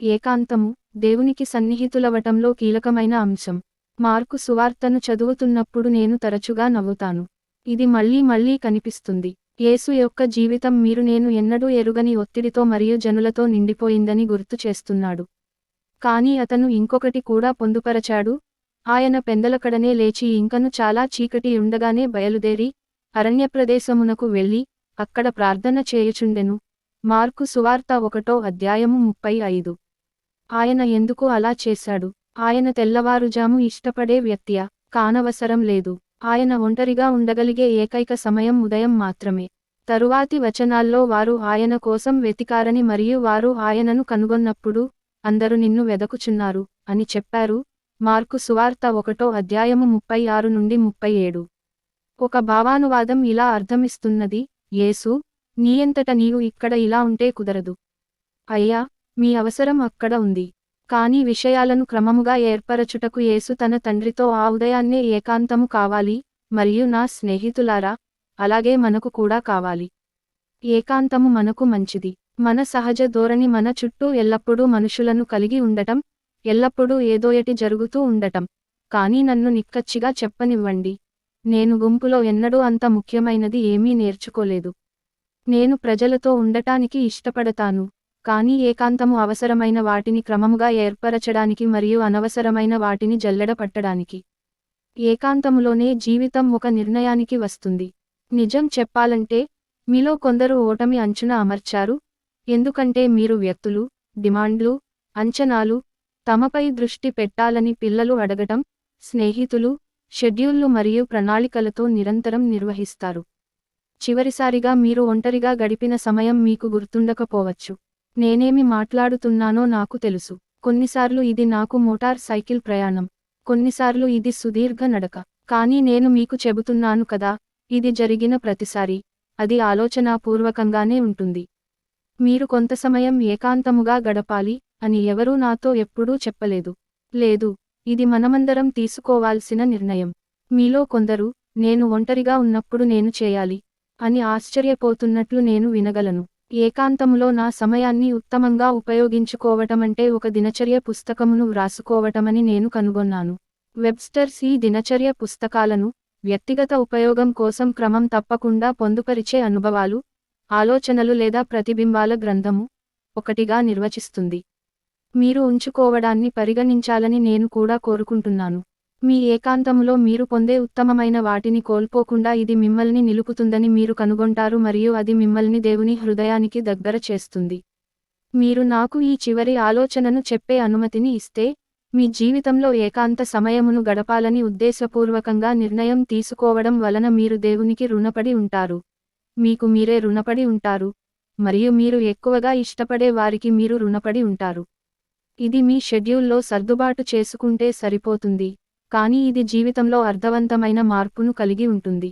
ఏకాంతము దేవునికి సన్నిహితులవటంలో కీలకమైన అంశం. మార్కు సువార్తను చదువుతున్నప్పుడు నేను తరచుగా నవ్వుతాను. ఇది మళ్ళీ మళ్ళీ కనిపిస్తుంది. యేసు యొక్క జీవితం మీరు నేను ఎన్నడూ ఎరుగని ఒత్తిడితో మరియు జనులతో నిండిపోయిందని గుర్తు చేస్తున్నాడు. కాని అతను ఇంకొకటి కూడా పొందుపరచాడు. ఆయన పెందలకడనే లేచి ఇంకను చాలా చీకటి ఉండగానే బయలుదేరి అరణ్యప్రదేశమునకు వెళ్ళి అక్కడ ప్రార్థన చేయుచుండెను. మార్కు సువార్త ఒకటో అధ్యాయము ముప్పై ఐదు. ఆయన ఎందుకు అలా చేశాడు? ఆయన తెల్లవారుజాము ఇష్టపడే వ్యక్తియా? కానవసరం లేదు. ఆయన ఒంటరిగా ఉండగలిగే ఏకైక సమయం ఉదయం మాత్రమే. తరువాతి వచనాల్లో వారు ఆయన కోసం వెతికారని మరియు వారు ఆయనను కనుగొన్నప్పుడు అందరూ నిన్ను వెదకుచున్నారు అని చెప్పారు. మార్కు సువార్త ఒకటో అధ్యాయము ముప్పై ఆరు నుండి ముప్పై ఏడు. ఒక భావానువాదం ఇలా అర్థమిస్తున్నది యేసు నీయంతట నీవు ఇక్కడ ఇలా ఉంటే కుదరదు. అయ్యా మీ అవసరం అక్కడ ఉంది. కాని విషయాలను క్రమముగా ఏర్పరచుటకు యేసు తన తండ్రితో ఆ ఉదయాన్నే ఏకాంతము కావాలి మరియు నా స్నేహితులారా అలాగే మనకు కూడా కావాలి. ఏకాంతము మనకు మంచిది. మన సహజ ధోరణి మన చుట్టూ ఎల్లప్పుడూ మనుషులను కలిగి ఉండటం ఎల్లప్పుడూ ఏదోయటి జరుగుతూ ఉండటం. కానీ నన్ను నిక్కచ్చిగా చెప్పనివ్వండి. నేను గుంపులో ఎన్నడూ అంత ముఖ్యమైనది ఏమీ నేర్చుకోలేదు. నేను ప్రజలతో ఉండటానికి ఇష్టపడతాను. కానీ ఏకాంతము అవసరమైన వాటిని క్రమముగా ఏర్పరచడానికి మరియు అనవసరమైన వాటిని జల్లెడ పట్టడానికి ఏకాంతములోనే జీవితం ఒక నిర్ణయానికి వస్తుంది. నిజం చెప్పాలంటే మీలో కొందరు ఓటమి అంచున అమర్చారు. ఎందుకంటే మీరు వ్యక్తులు డిమాండ్లు అంచనాలు తమపై దృష్టి పెట్టాలని పిల్లలు అడగటం స్నేహితులు షెడ్యూళ్ళు మరియు ప్రణాళికలతో నిరంతరం నిర్వహిస్తారు. చివరిసారిగా మీరు ఒంటరిగా గడిపిన సమయం మీకు గుర్తుండకపోవచ్చు. నేనేమి మాట్లాడుతున్నానో నాకు తెలుసు. కొన్నిసార్లు ఇది నాకు మోటార్ సైకిల్ ప్రయాణం. కొన్నిసార్లు ఇది సుదీర్ఘ నడక. కానీ నేను మీకు చెబుతున్నాను కదా ఇది జరిగిన ప్రతిసారి. అది ఆలోచనాపూర్వకంగానే ఉంటుంది. మీరు కొంత సమయం ఏకాంతముగా గడపాలి అని ఎవరూ నాతో ఎప్పుడూ చెప్పలేదు. లేదు ఇది మనమందరం తీసుకోవాల్సిన నిర్ణయం. మీలో కొందరు నేను ఒంటరిగా ఉన్నప్పుడు నేను చేయాలి అని ఆశ్చర్యపోతున్నట్లు నేను వినగలను. ఏకాంతములో నా సమయాన్ని ఉత్తమంగా ఉపయోగించుకోవటమంటే ఒక దినచర్య పుస్తకమును వ్రాసుకోవటమని నేను కనుగొన్నాను. వెబ్స్టర్స్ ఈ దినచర్య పుస్తకాలను వ్యక్తిగత ఉపయోగం కోసం క్రమం తప్పకుండా పొందుపరిచే అనుభవాలు ఆలోచనలు లేదా ప్రతిబింబాల గ్రంథము ఒకటిగా నిర్వచిస్తుంది. మీరు ఉంచుకోవడాన్ని పరిగణించాలని నేను కూడా కోరుకుంటున్నాను. మీ ఏకాంతములో మీరు పొందే ఉత్తమమైన వాటిని కోల్పోకుండా ఇది మిమ్మల్ని నిలుపుతుందని మీరు కనుగొంటారు మరియు అది మిమ్మల్ని దేవుని హృదయానికి దగ్గర చేస్తుంది. మీరు నాకు ఈ చివరి ఆలోచనను చెప్పే అనుమతిని ఇస్తే మీ జీవితంలో ఏకాంత సమయమును గడపాలని ఉద్దేశపూర్వకంగా నిర్ణయం తీసుకోవడం వలన మీరు దేవునికి రుణపడి ఉంటారు. మీకు మీరే రుణపడి ఉంటారు. మరియు మీరు ఎక్కువగా ఇష్టపడే వారికి మీరు రుణపడి ఉంటారు. ఇది మీ షెడ్యూల్లో సర్దుబాటు చేసుకుంటే సరిపోతుంది. కానీ ఇది జీవితంలో అర్థవంతమైన మార్పును కలిగి ఉంటుంది.